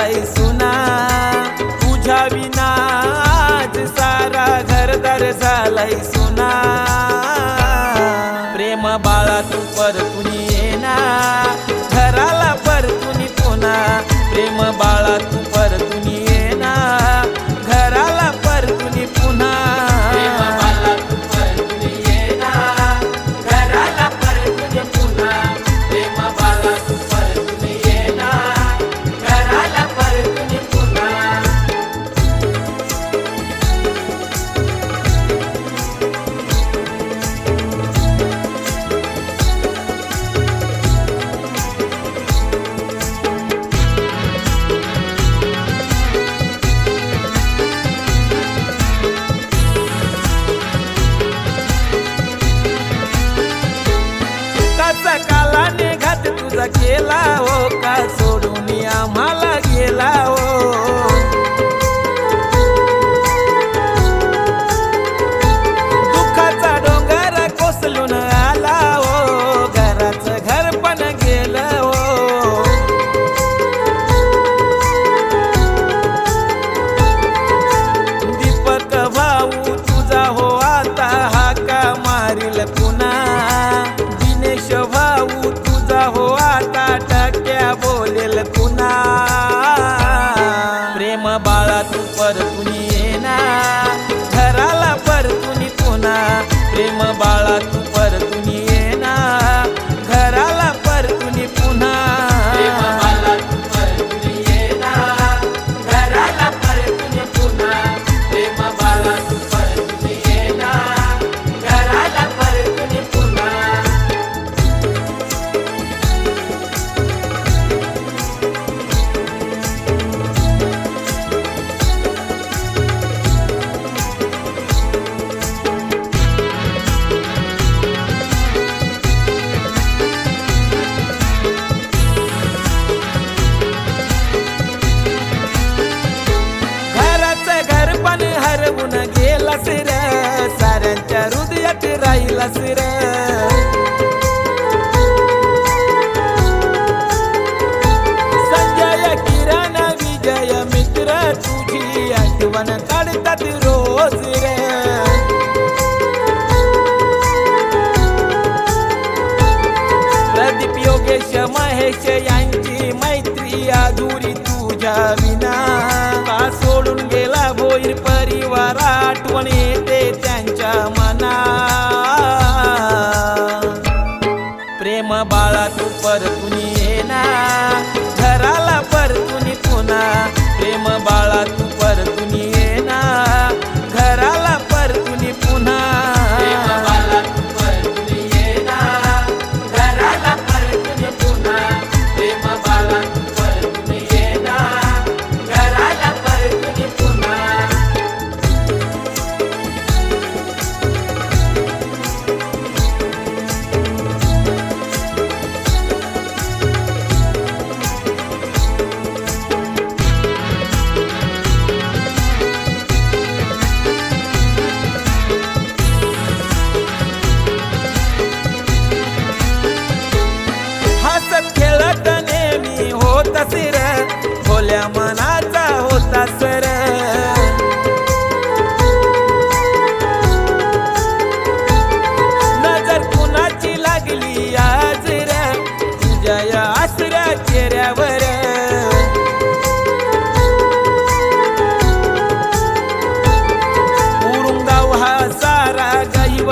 झालाय सुना। तुझ्या विनाच सारा घरदार झालाय सुना। प्रेम बाळा तू परतून येना घराला परतून पुन्हा प्रेम बाळा प्रेम बाळा तू परतून येणार. घराला परतून पुन्हा प्रेम बाळा संजय किरण विजय मित्र तुझी आठवण काढतात रोज रे प्रदीप योगेश महेश यांची मैत्री अधुरी तुझ्या विना. का सोडून गेला भोईर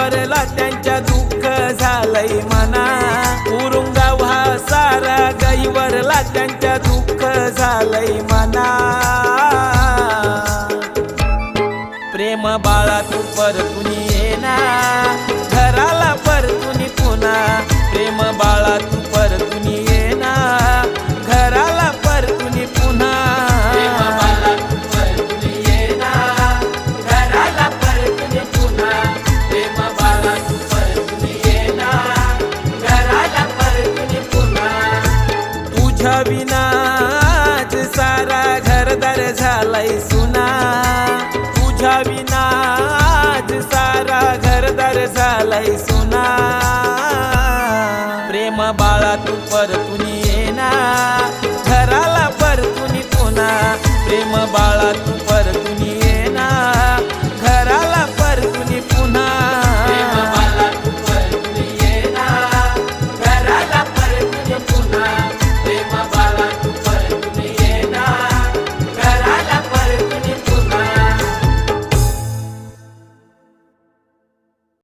गाईवरला त्यांच्या दुःख झालंय मना उरुंगाव हा सारा गईवरला त्यांच्या दुःख झालंय मना प्रेम बाळा तू परतून येना घराला परतून आज सारा घरदार झालाय सुना. प्रेम बाळा तू परतून येणार. घराला परतून पुन्हा. प्रेम बाळा तू